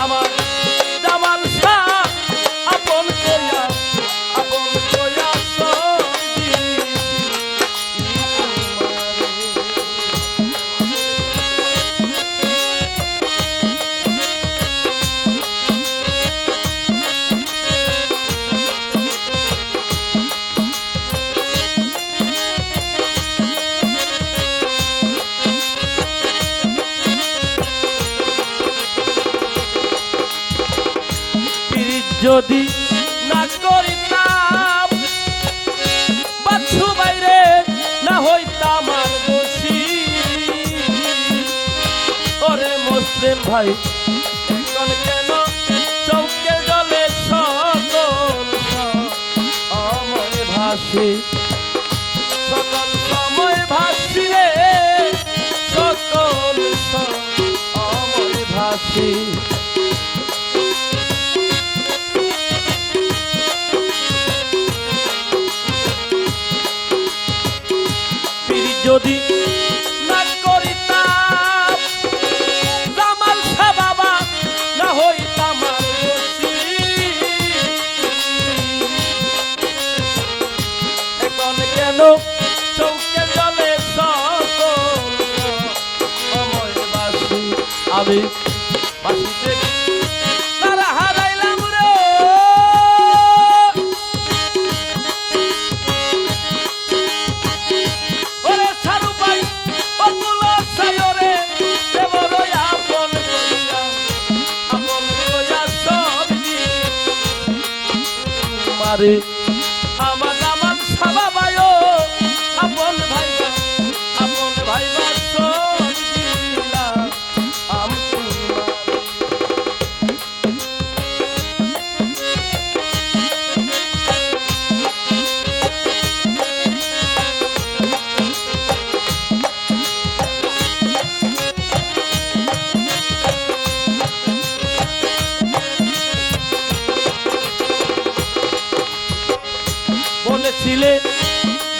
আমার যদি না করিতাম বাচ্চু বাইরে না হইতাম ওরে মুসলিম ভাই কেন? চৌকে জলে সকল ভাসে। সকল সকল ভাসি। চৌকে জলে সময় বাসি আমি বাসিতে তারা হারাইলাম রে। ওরে ছাড়ু পাই অতুল সায়রে দেবর আপন কইয়া আপন কইয়া সব মারে বলেছিলে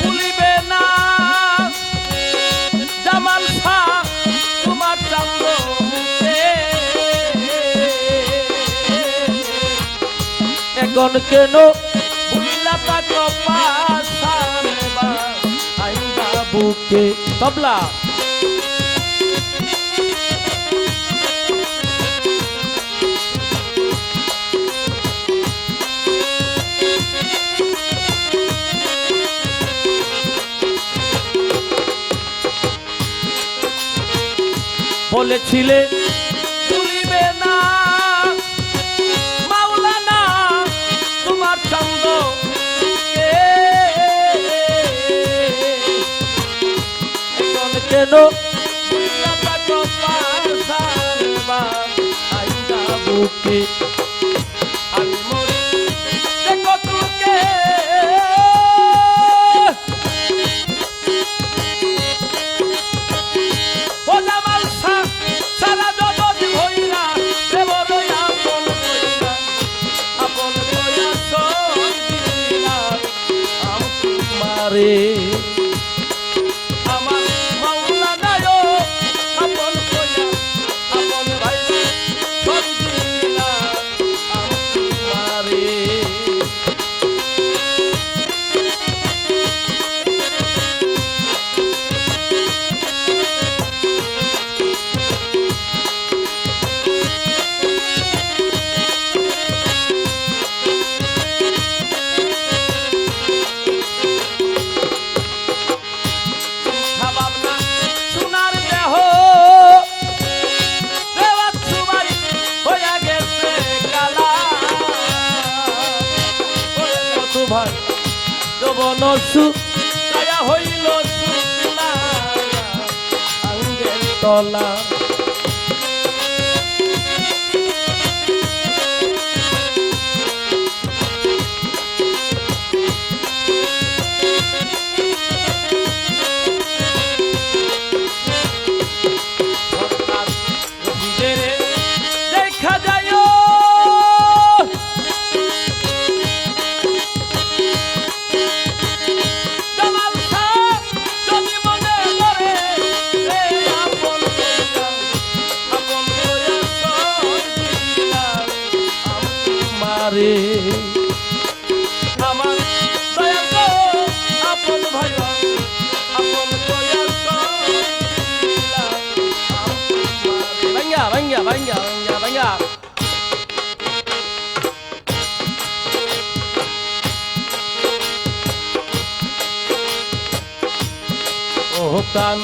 ভুলিবে না। জামাল শাহ তোমার চন্দ্র এখন কেন বুকে? তবলা। বলেছিলে তুলিবে না। মাওলানা তোমার এখন কেন বুকে? তোমারে ভাই যবন সু হইল সুলা তলা। আমারে। আমার আপন ভাই আপন। Venga, venga, venga, venga, venga. ও প্রাণ